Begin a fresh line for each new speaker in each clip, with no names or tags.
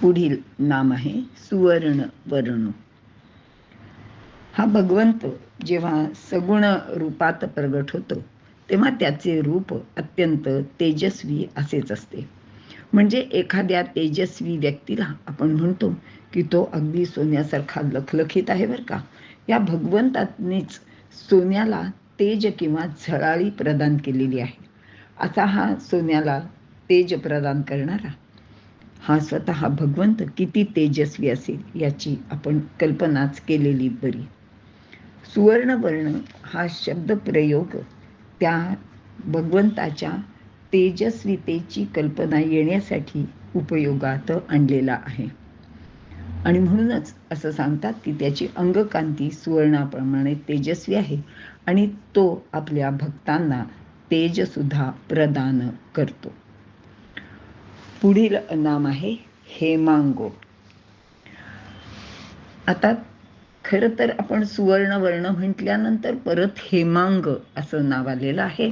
पुढील नाम आहे सुवर्ण वर्ण. हा भगवंत जेव्हा सगुण रूपात प्रगट होतो तेव्हा त्याचे रूप अत्यंत तेजस्वी असेच असते. म्हणजे एखाद्या तेजस्वी व्यक्तीला आपण म्हणतो की तो अगदी सोन्यासारखा लखलखीत आहे बरं का. या भगवंतानेच सोन्याला तेज किंवा झळाळी प्रदान केलेली आहे. असा हा सोन्याला तेज प्रदान करणारा हा स्वतः भगवंत किती तेजस्वी असेल याची आपण कल्पनाच केलेली बरी. सुवर्णवर्ण हा शब्दप्रयोग त्या भगवंताच्या तेजस्वितेची कल्पना येण्यासाठी उपयोगात आणलेला आहे. आणि म्हणूनच असं सांगतात की त्याची अंगकांती सुवर्णाप्रमाणे तेजस्वी आहे आणि तो आपल्या भक्तांना तेजसुद्धा प्रदान करतो. पुढील नाम आहे हेमांगो. आता खरं तर आपण सुवर्णवर्ण म्हटल्यानंतर परत हेमांग असं नाव आलेलं आहे.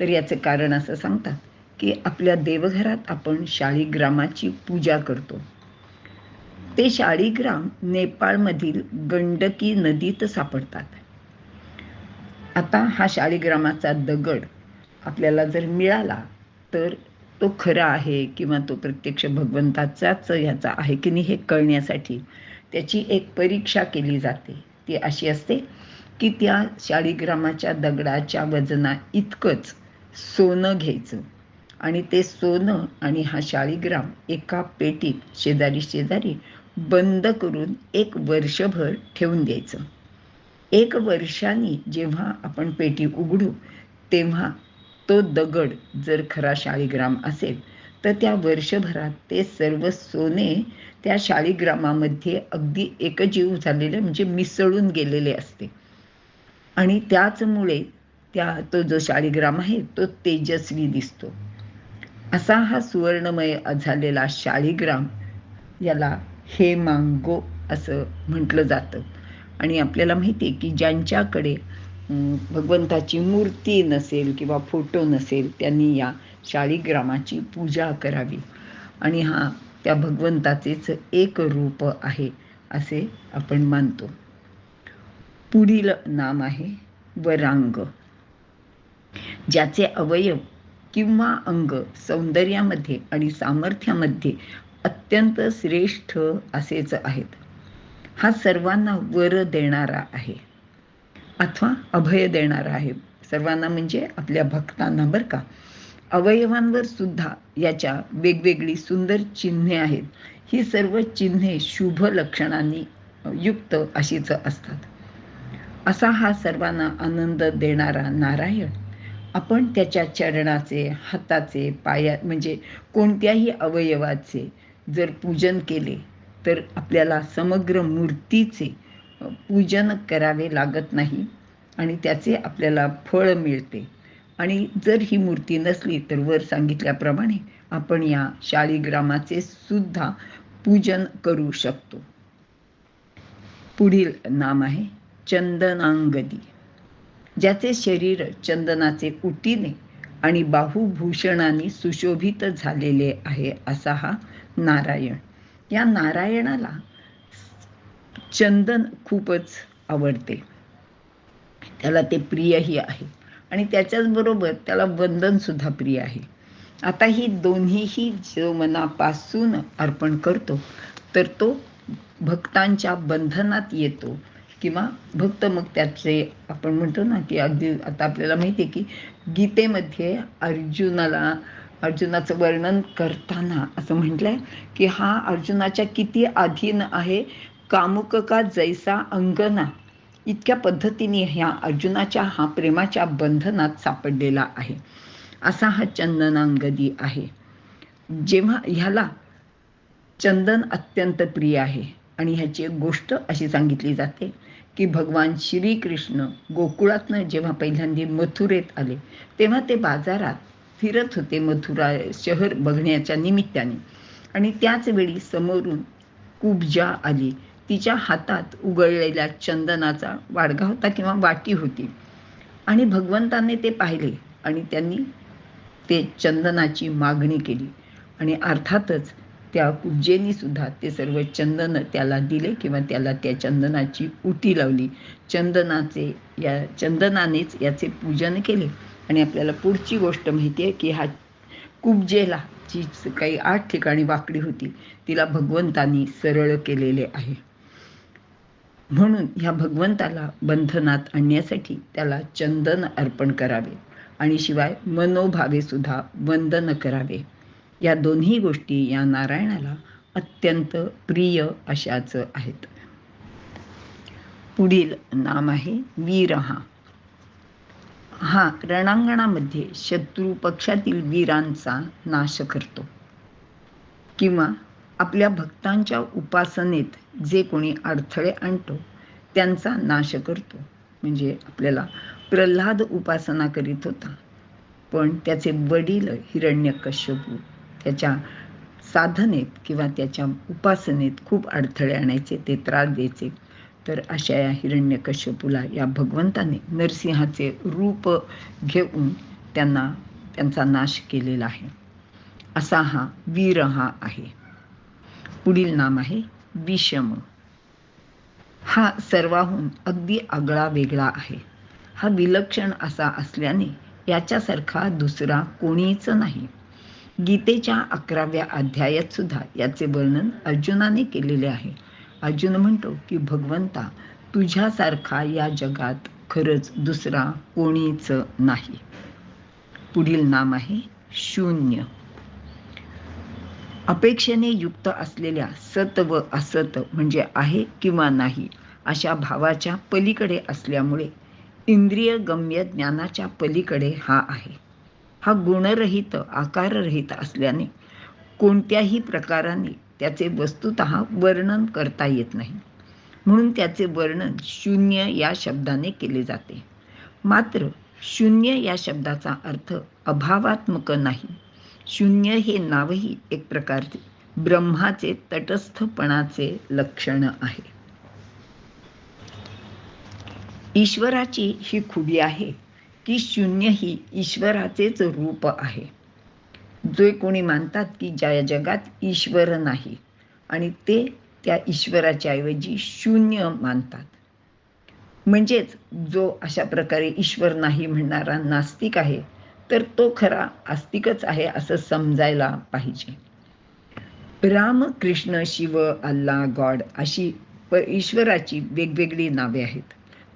तर याचं कारण असं सांगतात की आपल्या देवघरात आपण शाळीग्रामाची पूजा करतो. ते शाळीग्राम नेपाळमधील गंडकी नदीत सापडतात. आता हा शाळीग्रामाचा दगड आपल्याला जर मिळाला तर तो खरा आहे किंवा तो प्रत्यक्ष भगवंताचाच ह्याचा आहे की नाही हे कळण्यासाठी त्याची एक परीक्षा केली जाते. ती अशी असते की त्या शाळीग्रामाच्या दगडाच्या वजना इतकंच सोनं घ्यायचं आणि ते सोनं आणि हा शाळीग्राम एका पेटीत शेजारी शेजारी बंद करून एक वर्षभर ठेवून द्यायचं. एक वर्षाने जेव्हा आपण पेटी उघडू तेव्हा तो दगड जर खरा शाळीग्राम असेल तर त्या वर्षभरात ते सर्व सोने त्या शाळीग्रामामध्ये अगदी एकजीव झालेले म्हणजे मिसळून गेलेले असते. आणि त्याचमुळे त्या तो जो शाळीग्राम आहे तो तेजस्वी दिसतो. असा हा सुवर्णमय झालेला शाळीग्राम याला हे मांगो असं म्हटलं जातं. आणि आपल्याला माहिती आहे की ज्यांच्याकडे भगवंताची मूर्ती नसेल किंवा फोटो नसेल त्यांनी या शाळीग्रामाची पूजा करावी. आणि हा त्या भगवंताचेच एक रूप आहे असे आपण मानतो. पुढील नाम आहे वरांग. ज्याचे अवयव किंवा अंग सौंदर्यामध्ये आणि सामर्थ्यामध्ये अत्यंत श्रेष्ठ असेच आहेत. हा सर्वांना वर देणारा आहे. अथवा अभय देणारा आहे. सर्वांना म्हणजे आपल्या भक्तांना बरं का. अवयवांवर सुद्धा याच्या वेगवेगळी सुंदर चिन्हे आहेत. ही सर्व चिन्हे शुभ लक्षणांनी युक्त अशीच असतात. असा हा सर्वांना आनंद देणारा नारायण. आपण त्याच्या चरणाचे हाताचे पाया म्हणजे कोणत्याही अवयवाचे जर पूजन केले तर आपल्याला समग्र मूर्तीचे पूजन करावे लागत नाही आणि त्याचे आपल्याला फळ मिळते. आणि जर ही मूर्ती नसली तर वर सांगितल्याप्रमाणे आपण या शाळीग्रामाचे सुद्धा पूजन करू शकतो. पुढील नाम आहे चंदनांगदी. ज्याचे शरीर चंदनाचे उटीने आणि बाहुभूषणाने सुशोभित झालेले आहे असा हा नारायण. या नारायणाला चंदन खूपच आवडते. त्याला ते प्रियही आहे. आणि त्याच्याचबरोबर त्याला वंदनसुद्धा प्रिय आहे. आता ही दोन्हीही जो मनापासून अर्पण करतो तर तो भक्तांच्या बंधनात येतो किंवा भक्त मग त्याचे आपण म्हणतो ना की अगदी आता आपल्याला माहिती आहे की गीतेमध्ये अर्जुनाला अर्जुनाचं वर्णन करताना असं म्हटलंय की हा अर्जुनाच्या किती अधीन आहे कामुक का जैसा अंगना इतक्या पद्धतीने ह्या अर्जुनाच्या हा प्रेमाच्या बंधनात सापडलेला आहे. असा हा चंदनांगदी आहे. जेव्हा ह्याला चंदन अत्यंत प्रिय आहे आणि ह्याची एक गोष्ट अशी सांगितली जाते की भगवान श्रीकृष्ण गोकुळातनं जेव्हा पहिल्यांदा मथुरेत आले तेव्हा ते बाजारात फिरत होते मथुरा शहर बघण्याच्या निमित्ताने. आणि त्याच वेळी समोरून कुबजा आली. तिच्या हातात उघडलेल्या चंदनाचा वाडगा होता किंवा वाटी होती. आणि भगवंताने ते पाहिले आणि त्यांनी ते चंदनाची मागणी केली. आणि अर्थातच त्या कुब्जेनी सुद्धा ते सर्व चंदन त्याला दिले किंवा त्याला त्या चंदनाची उटी लावली. चंदनाचे या चंदनानेच याचे पूजन केले. आणि आपल्याला पुढची गोष्ट माहिती आहे की हा कुब्जेला जी काही आठ ठिकाणी वाकडी होती तिला भगवंतानी सरळ केलेले आहे. म्हणून ह्या भगवंताला बंधनात आणण्यासाठी त्याला चंदन अर्पण करावे आणि शिवाय मनोभावे सुद्धा वंदन करावे. या दोन्ही गोष्टी या नारायणाला अत्यंत प्रिय अशाच आहेत. पुढील नाम आहे वीरहा. हा रणांगणामध्ये शत्रू पक्षातील वीरांचा नाश करतो. किंवा आपल्या भक्तांच्या उपासनेत जे कोणी अडथळे आणतो त्यांचा नाश करतो. म्हणजे आपल्याला प्रल्हाद उपासना करीत होता. पण त्याचे वडील हिरण्यकश्यपू त्याच्या साधनेत किंवा त्याच्या उपासनेत खूप अडथळे आणायचे ते त्रास द्यायचे. तर अशा या हिरण्यकश्यपूला या भगवंताने नरसिंहाचे रूप घेऊन त्यांना त्यांचा नाश केलेला आहे. असा हा वीर हा आहे. पुढील नाम आहे विषम. हा सर्वाहून अगदी आगळा वेगळा आहे. हा विलक्षण असा असल्याने याच्यासारखा दुसरा कोणीच नाही. गीतेच्या अकराव्या अध्यायात सुद्धा याचे वर्णन अर्जुनाने केलेले आहे. अर्जुन म्हणतो की भगवंता तुझ्यासारखा या जगात खरंच दुसरा कोणीच नाही. पुढील नाम आहे शून्य. अपेक्षेने युक्त असलेल्या सत व असत म्हणजे आहे किंवा नाही अशा भावाच्या पलीकडे असल्यामुळे इंद्रिय गम्य ज्ञानाच्या पलीकडे हा आहे. हा गुणरहित आकाररहित असल्याने कोणत्याही प्रकाराने त्याचे वस्तुत वर्णन करता येत नाही. म्हणून त्याचे वर्णन शून्य या शब्दाने केले जाते. मात्र शून्य या शब्दाचा अर्थ अभावात्मक नाही. शून्य हे नावही एक प्रकारचे ब्रह्माचे तटस्थपणाचे लक्षण आहे. ईश्वराची ही खुबी आहे की शून्य ही ईश्वराचेच रूप आहे. जे कोणी मानतात की ज्या जगात ईश्वर नाही आणि ते त्या ईश्वराच्या ऐवजी शून्य मानतात. म्हणजेच जो अशा प्रकारे ईश्वर नाही म्हणणारा नास्तिक आहे तर तो खरा आस्तिकच आहे असं समजायला पाहिजे. राम कृष्ण शिव अल्ला गॉड अशी प ईश्वराची वेगवेगळी नावे आहेत.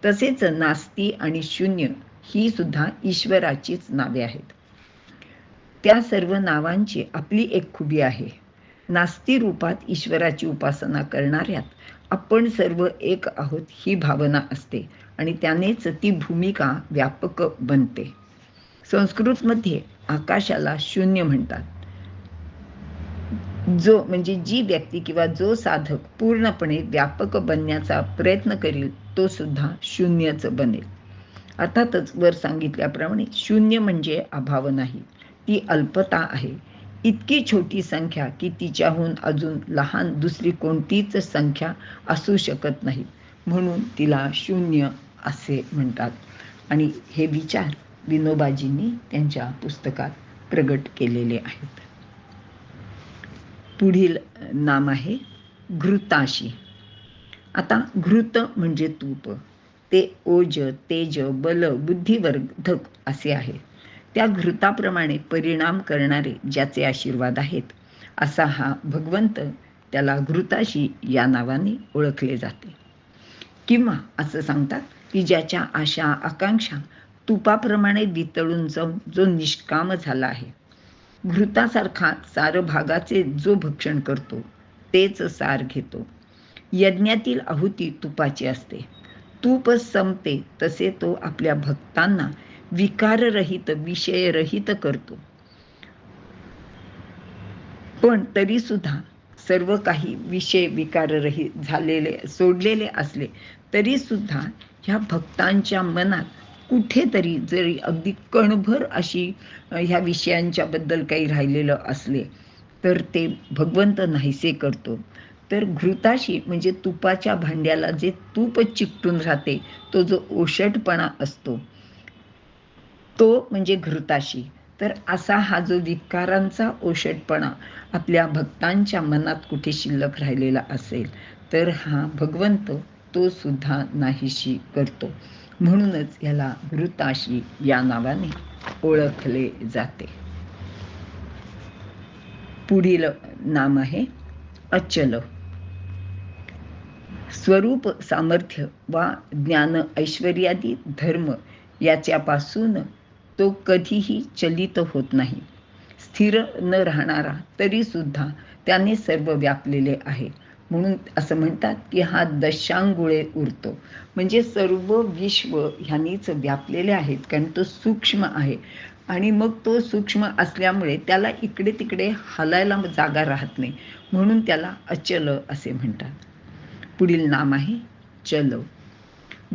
तसेच नास्ती आणि शून्य ही सुद्धा ईश्वराचीच नावे आहेत. त्या सर्व नावांची आपली एक खुबी आहे. नास्ती रूपात ईश्वराची उपासना करणाऱ्यात आपण सर्व एक आहोत ही भावना असते आणि त्यानेच ती भूमिका व्यापक बनते. संस्कृतमध्ये आकाशाला शून्य म्हणतात. जो म्हणजे जी व्यक्ती किंवा जो साधक पूर्णपणे व्यापक बनण्याचा प्रयत्न करील तो सुद्धा शून्यच बनेल. अर्थातच वर सांगितल्याप्रमाणे शून्य म्हणजे अभाव नाही ती अल्पता आहे. इतकी छोटी संख्या की तिच्याहून अजून लहान दुसरी कोणतीच संख्या असू शकत नाही. म्हणून तिला शून्य असे म्हणतात. आणि हे विचार विनोबाजींनी त्यांच्या पुस्तकात प्रगट केलेले आहेत. पुढील नाम आहे घृताशी. आता घृत म्हणजे तूप. ते ओज तेज बल बुद्धिवर्धक असे आहे. त्या घृताप्रमाणे परिणाम करणारे ज्याचे आशीर्वाद आहेत असा हा भगवंत त्याला घृताशी या नावाने ओळखले जाते. किंवा असं सांगतात की ज्याच्या आशा आकांक्षा तुपाप्रमाणे वितळून जाऊन जो निष्काम झाला आहे. घृतासारखा सार भागाचे जो भक्षण करतो तेच सार घेतो. यज्ञातील आहुती तुपाची असते. तूप संपते तसे तो आपल्या भक्तांना विकाररहित विषयरहित करतो. पण तरी सुद्धा सर्व काही विषय विकाररहित झालेले सोडलेले असले तरी सुद्धा ह्या भक्तांच्या मनात कुठेतरी जरी अगदी कणभर अशी ह्या विषयांच्या बद्दल काही राहिलेलं असले तर ते भगवंत नाहीसे करतो. तर घृताशी म्हणजे तुपाच्या भांड्याला जे तूप चिकटून राहते तो जो ओषटपणा असतो तो म्हणजे घृताशी. तर असा हा जो विकारांचा ओशटपणा आपल्या भक्तांच्या मनात कुठे शिल्लक राहिलेला असेल तर हा भगवंत तो सुद्धा नाहीशी करतो. म्हणूनच याला वृताशी या नावाने ओळखले जाते. पुढील नाम आहे अचल. स्वरूप सामर्थ्य वा ज्ञान ऐश्वर्यादी धर्म याच्यापासून तो कधीही चलित होत नाही. स्थिर न राहणारा तरी सुद्धा त्याने सर्व व्यापलेले आहे. म्हणून असं म्हणतात की हा दशांगुळे उरतो. म्हणजे सर्व विश्व ह्यांनीच व्यापलेले आहेत कारण तो सूक्ष्म आहे. आणि मग तो सूक्ष्म असल्यामुळे त्याला इकडे तिकडे हलायला जागा राहत नाही. म्हणून त्याला अचल असे म्हणतात. पुढील नाम आहे चल.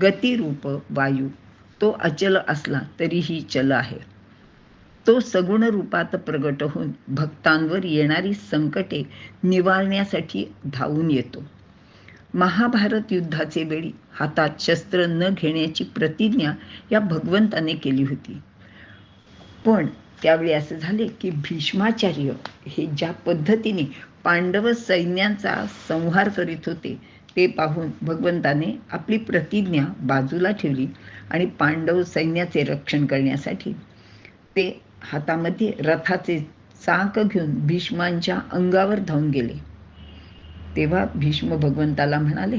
गतिरूप वायू. तो अचल असला तरीही चल आहे. तो सगुण रूपात प्रगट होऊन भक्तांवर येणारी संकटे निवारण्यासाठी धावून येतो. महाभारत युद्धाचे वेळी हातात शस्त्र न घेण्याची प्रतिज्ञा या भगवंताने केली होती. पण त्यावेळी असं झाले की भीष्माचार्य हे ज्या पद्धतीने पांडव सैन्यांचा संहार करीत होते ते पाहून भगवंताने आपली प्रतिज्ञा बाजूला ठेवली आणि पांडव सैन्याचे रक्षण करण्यासाठी ते हातामध्ये रथाचे चाक घेऊन भीष्मांच्या अंगावर धावून गेले. तेव्हा भीष्म भगवंताला म्हणाले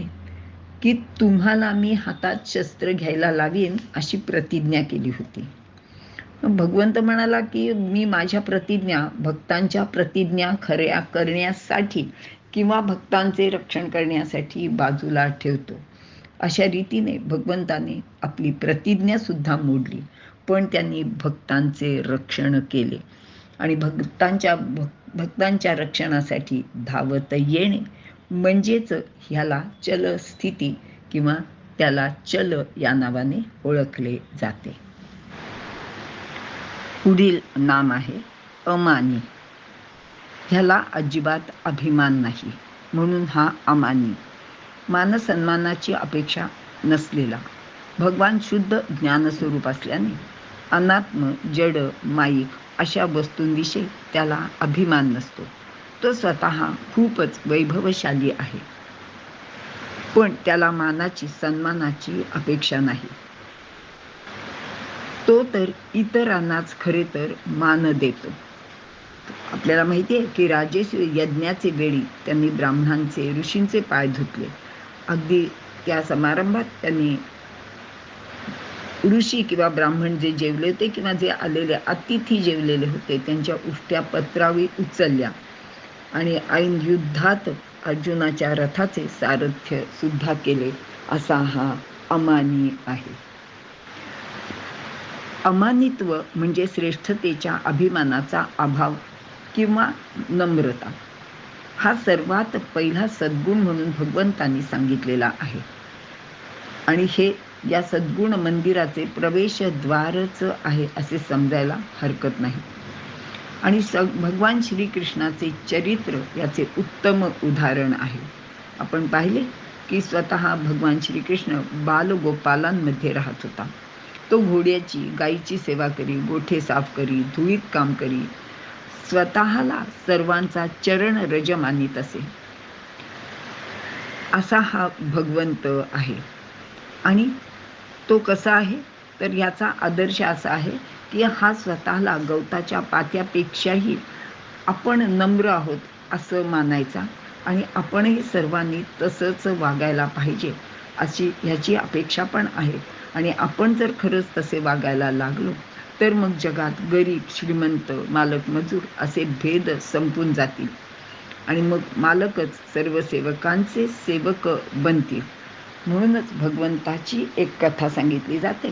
की तुम्हाला मी हातात शस्त्र घ्यायला लावीन अशी प्रतिज्ञा केली होती. भगवंत म्हणाला की मी माझ्या प्रतिज्ञा भक्तांच्या प्रतिज्ञा खऱ्या करण्यासाठी किंवा भक्तांचे रक्षण करण्यासाठी बाजूला ठेवतो. अशा रीतीने भगवंताने आपली प्रतिज्ञासुद्धा मोडली. पण त्यांनी भक्तांचे रक्षण केले. आणि भक्तांच्या भक्तांच्या रक्षणासाठी धावत येणे म्हणजेच ह्याला चल स्थिती किंवा त्याला चल या नावाने ओळखले जाते. पुढील नाम आहे अमानी. ह्याला अजिबात अभिमान नाही म्हणून हा अमानी. मानसन्मानाची अपेक्षा नसलेला. भगवान शुद्ध ज्ञानस्वरूप असल्याने अनात्म जड माईक अशा वस्तूंविषयी त्याला अभिमान नसतो. तो स्वतः खूपच वैभवशाली आहे. पण त्याला मानाची सन्मानाची अपेक्षा नाही. तो तर इतरांनाच खरे तर मान देतो. आपल्याला माहिती आहे की राजेश यज्ञाचे वेळी त्यांनी ब्राह्मणांचे ऋषींचे पाय धुतले. अगदी त्या समारंभात त्यांनी ऋषी किंवा ब्राह्मण जे जेवले होते किंवा जे आलेले अतिथी जेवलेले होते त्यांच्या उष्ट्या पत्रावी उचलल्या आणि ऐन युद्धात अर्जुनाच्या रथाचे सारथ्य सुद्धा केले असा हा अमानी आहे. अमानित्व म्हणजे श्रेष्ठतेच्या अभिमानाचा अभाव किंवा नम्रता. हा सर्वात पहिला सद्गुण म्हणून भगवंतांनी सांगितलेला आहे. आणि हे या सद्गुण मंदिराचे प्रवेशद्वारच आहे असे समजायला हरकत नाही. आणि स भगवान श्रीकृष्णाचे चरित्र याचे उत्तम उदाहरण आहे. आपण पाहिले की स्वतः भगवान श्रीकृष्ण बालगोपालांमध्ये राहत होता. तो घोड्याची गायीची सेवा करी गोठे साफ करी धुळीत काम करी स्वतःला सर्वांचा चरण रज मानित असे. असा हा भगवंत आहे. आणि तो कसा आहे? तर याचा आदर्श असा आहे की हा स्वतःला गवताच्या पात्यापेक्षाही आपण नम्र आहोत असं मानायचा आणि आपणही सर्वांनी तसंच वागायला पाहिजे अशी ह्याची अपेक्षा पण आहे. आणि आपण जर खरंच तसे वागायला लागलो तर मग जगात गरीब श्रीमंत मालक मजूर असे भेद संपून जातील आणि मग मालकच सर्व सेवकांचे सेवक बनतील. म्हणूनच भगवंताची एक कथा सांगितली जाते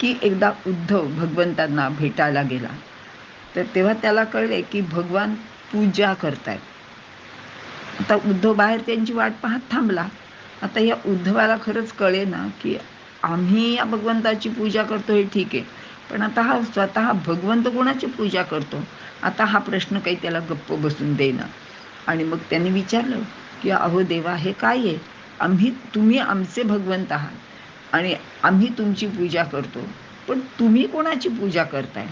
की एकदा उद्धव भगवंतांना भेटायला गेला. तर तेव्हा त्याला कळले की भगवान पूजा करतायत. आता उद्धव बाहेर त्यांची वाट पाहत थांबला. आता या उद्धवाला खरंच कळे ना की आम्ही या भगवंताची पूजा करतो हे ठीक आहे. पण आता हा स्वतः भगवंत कोणाची पूजा करतो? आता हा प्रश्न काही त्याला गप्प बसून देणं आणि मग त्यांनी विचारलं की अहो देवा हे काय आहे? आम्ही तुम्ही आमचे भगवंत आहात. आणि आम्ही तुमची पूजा करतो. पण तुम्ही कोणाची पूजा करताय?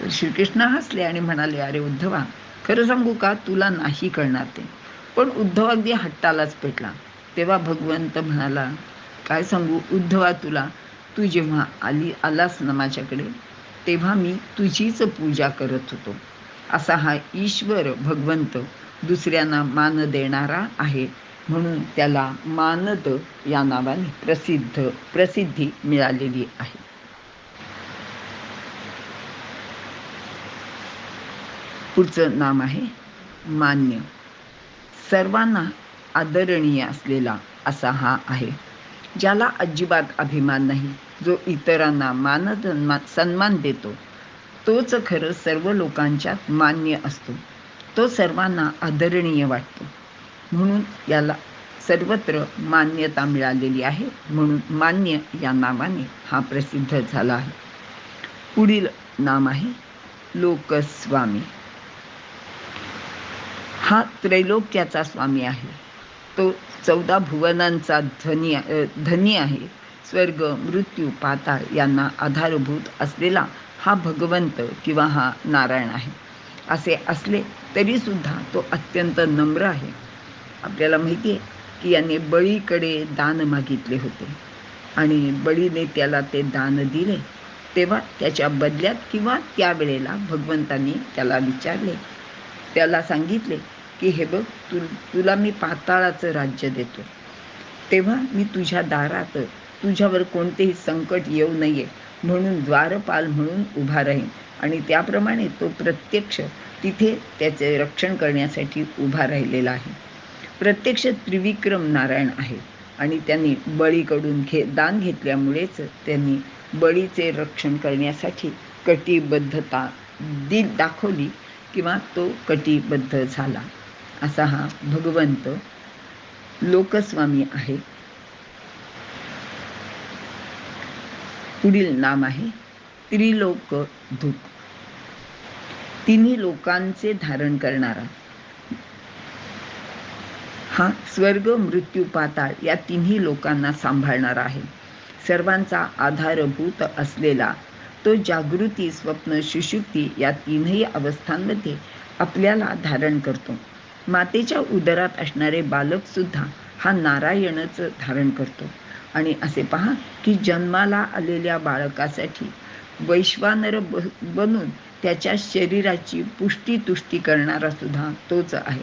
तर श्रीकृष्ण हसले आणि म्हणाले अरे उद्धवा खरं सांगू का? तुला नाही कळणार ते. पण उद्धव अगदी हट्टालाच पेटला. तेव्हा भगवंत म्हणाला काय सांगू उद्धवा तुला? तू जेव्हा आली आलास ना माझ्याकडे तेव्हा मी तुझीच पूजा करत होतो. असा हा ईश्वर भगवंत दुसऱ्यांना मान देणारा आहे. म्हणून त्याला मानद या नावाने प्रसिद्ध प्रसिद्धी मिळालेली आहे. पुढचं नाम आहे मान्य. सर्वांना आदरणीय असलेला असा हा आहे ज्याला अजिबात अभिमान नाही जो इतरांना मानद सन्मान देतो. तोच खरं सर्व लोकांच्यात मान्य असतो. तो सर्वांना आदरणीय वाटतो. म्हणून याला सर्वत्र मान्यता मिळालेली आहे. म्हणून मान्य या नावाने हा प्रसिद्ध झाला आहे. पुढील नाम आहे लोकस्वामी. हा त्रैलोक्याचा स्वामी आहे. तो चौदा भुवनांचा धनी धनी आहे. स्वर्ग मृत्यू पाताळ यांना आधारभूत असलेला हा भगवंत किंवा हा नारायण आहे. असे असले तरीसुद्धा तो अत्यंत नम्र आहे. आपल्याला माहिती आहे की याने बळीकडे दान मागितले होते. आणि बळीने त्याला ते दान दिले. तेव्हा त्याच्या बदल्यात किंवा त्यावेळेला भगवंतांनी त्याला विचारले. त्याला सांगितले की हे बघ तु तुला मी पाताळाचं राज्य देतो. तेव्हा मी तुझ्या दारात तुझ्यावर कोणतेही संकट येऊ नये म्हणून द्वारपाल म्हणून उभा राहीन. आणि त्याप्रमाणे तो प्रत्यक्ष तिथे त्याचे रक्षण करण्यासाठी उभा राहिलेला आहे. प्रत्यक्ष त्रिविक्रम नारायण आहे. आणि त्यांनी बळीकडून घे दान घेतल्यामुळेच त्यांनी बळीचे रक्षण करण्यासाठी कटिबद्धता दि दाखवली किंवा तो कटिबद्ध झाला. असा हा भगवंत लोकस्वामी आहे. पुढील नाम आहे त्रिलोक धूप तिन्ही लोकांचे धारण करणारा हा स्वर्ग मृत्यू पाताळ या तिन्ही लोकांना सांभाळणारा आहे. सर्वांचा आधारभूत असलेला तो जागृती स्वप्न सुशुक्ती या तीनही अवस्थांमध्ये आपल्याला धारण करतो. मातेच्या उदरात असणारे बालक सुद्धा हा नारायणच धारण करतो. आणि असे पहा की जन्माला आलेल्या बाळकासाठी वैश्वानर बनून त्याच्या शरीराची पुष्टी तुष्टी करणारा सुद्धा तोच आहे.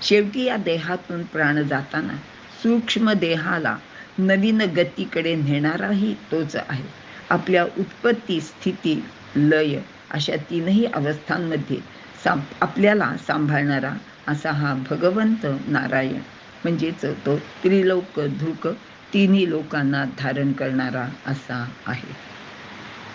शेवटी या देहातून प्राण जाताना सूक्ष्म देहाला नवीन गतीकडे नेणाराही तोच आहे. आपल्या उत्पत्ती स्थिती लय अशा तीनही अवस्थांमध्ये सां आपल्याला सांभाळणारा असा हा भगवंत नारायण. म्हणजेच तो त्रिलोक धुक तिन्ही लोकांना धारण करणारा असा आहे.